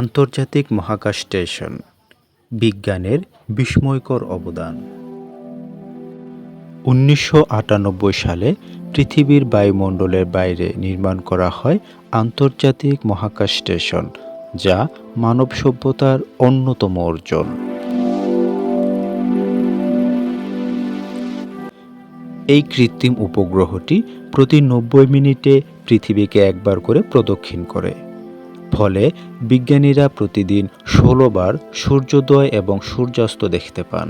আন্তর্জাতিক মহাকাশ স্টেশন, বিজ্ঞানের বিস্ময়কর অবদান। উনিশশো আটানব্বই সালে পৃথিবীর বায়ুমণ্ডলের বাইরে নির্মাণ করা হয় আন্তর্জাতিক মহাকাশ স্টেশন, যা মানব সভ্যতার অন্যতম অর্জন। এই কৃত্রিম উপগ্রহটি প্রতি নব্বই মিনিটে পৃথিবীকে একবার করে প্রদক্ষিণ করে। ফলে বিজ্ঞানীরা প্রতিদিন ষোলো বার সূর্যোদয় এবং সূর্যাস্ত দেখতে পান।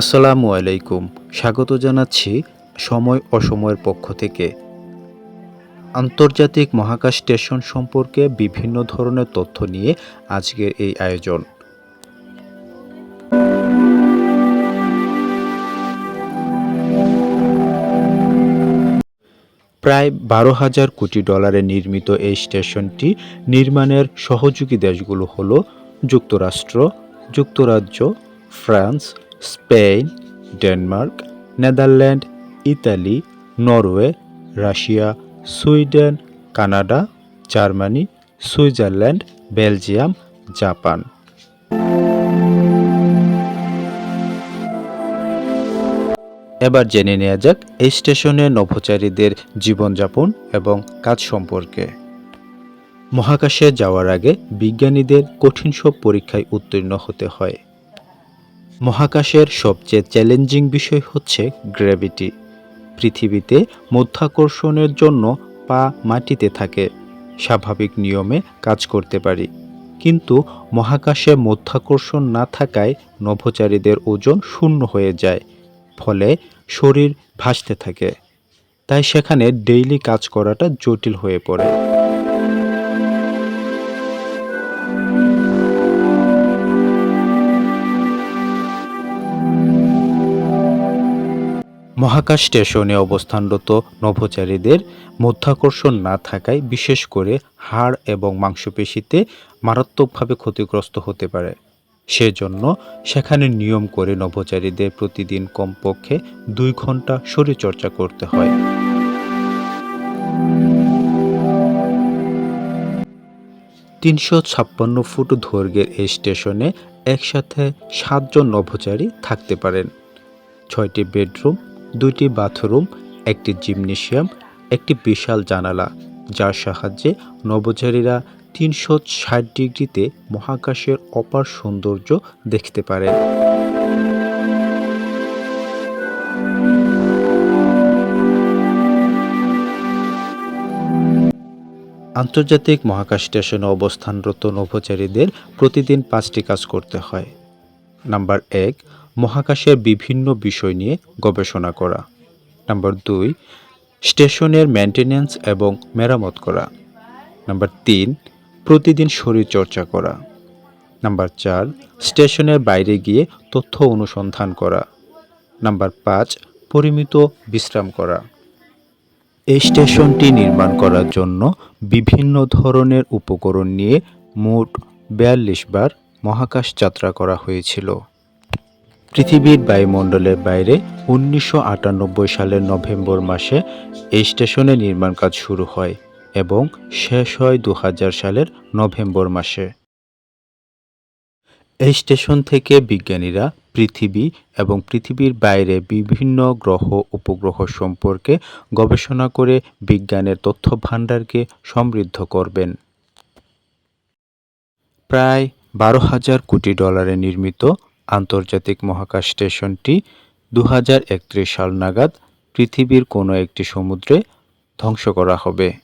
আসসালামু আলাইকুম, স্বাগত জানাচ্ছি সময় অসময়ের পক্ষ থেকে। আন্তর্জাতিক মহাকাশ স্টেশন সম্পর্কে বিভিন্ন ধরনের তথ্য নিয়ে আজকের এই আয়োজন। প্রায় বারো হাজার কোটি ডলারে নির্মিত এই স্টেশনটি নির্মাণের সহযোগী দেশগুলো হল যুক্তরাষ্ট্র, যুক্তরাজ্য, France, Spain, Denmark, Netherland, Italy, Norway, Russia, Sweden, Canada, Germany, Switzerland, Belgium, Japan. এবার জেনে নেওয়া যাক এই স্টেশনে নভোচারীদের জীবনযাপন এবং কাজ সম্পর্কে। মহাকাশে যাওয়ার আগে বিজ্ঞানীদের কঠিন সব পরীক্ষায় উত্তীর্ণ হতে হয়। মহাকাশের সবচেয়ে চ্যালেঞ্জিং বিষয় হচ্ছে গ্র্যাভিটি। পৃথিবীতে মধ্যাকর্ষণের জন্য পা মাটিতে থাকে, স্বাভাবিক নিয়মে কাজ করতে পারি। কিন্তু মহাকাশে মধ্যাকর্ষণ না থাকায় নভোচারীদের ওজন শূন্য হয়ে যায়। ফলে শরীর ভাসতে থাকে। তাই সেখানে ডেইলি কাজ করাটা জটিল হয়ে পড়ে। মহাকাশ স্টেশনে অবস্থানরত নভোচারীদের মধ্যাকর্ষণ না থাকায় বিশেষ করে হাড় এবং মাংসপেশিতে মারাত্মকভাবে ক্ষতিগ্রস্ত হতে পারে। সেজন্য সেখানে নিয়ম করে নভোচারীদের প্রতিদিন কমপক্ষে দুই ঘণ্টা শরীরচর্চা করতে হয়। তিনশো ছাপ্পান্ন ফুট দৈর্ঘ্যের এই স্টেশনে একসাথে সাতজন নভোচারী থাকতে পারেন। ছয়টি বেডরুম, দুইটি বাথরুম, একটি জিমনেশিয়াম, একটি বিশাল জানালা, যার সাহায্যে নভোচারীরা তিনশো ষাট ডিগ্রিতে মহাকাশের অপার সৌন্দর্য দেখতে পারেন আন্তর্জাতিক মহাকাশ স্টেশনে অবস্থানরত নভোচারীদের প্রতিদিন পাঁচটি কাজ করতে হয়। নাম্বার এক, মহাকাশের বিভিন্ন বিষয় নিয়ে গবেষণা করা। নাম্বার দুই, স্টেশনের মেনটেন্যান্স এবং মেরামত করা। নাম্বার তিন প্রতিদিন শরীর চর্চা করা। নাম্বার চার, স্টেশনের বাইরে গিয়ে তথ্য অনুসন্ধান করা। নাম্বার পাঁচ, পরিমিত বিশ্রাম করা। এই স্টেশনটি নির্মাণ করার জন্য বিভিন্ন ধরনের উপকরণ নিয়ে মোট বিয়াল্লিশ বার মহাকাশ যাত্রা করা হয়েছিল। পৃথিবীর বায়ুমণ্ডলের বাইরে উনিশশো আটানব্বই সালের নভেম্বর মাসে এই স্টেশনে নির্মাণ কাজ শুরু হয়। এবং শেষ হয় দু হাজার সালের নভেম্বর মাসে। এই স্টেশন থেকে বিজ্ঞানীরা পৃথিবী এবং পৃথিবীর বাইরে বিভিন্ন গ্রহ, উপগ্রহ সম্পর্কে গবেষণা করে বিজ্ঞানের তথ্য ভাণ্ডারকে সমৃদ্ধ করবেন। প্রায় বারো হাজার কোটি ডলারে নির্মিত আন্তর্জাতিক মহাকাশ স্টেশনটি দু হাজার একত্রিশ সাল নাগাদ পৃথিবীর কোনো একটি সমুদ্রে ধ্বংস করা হবে।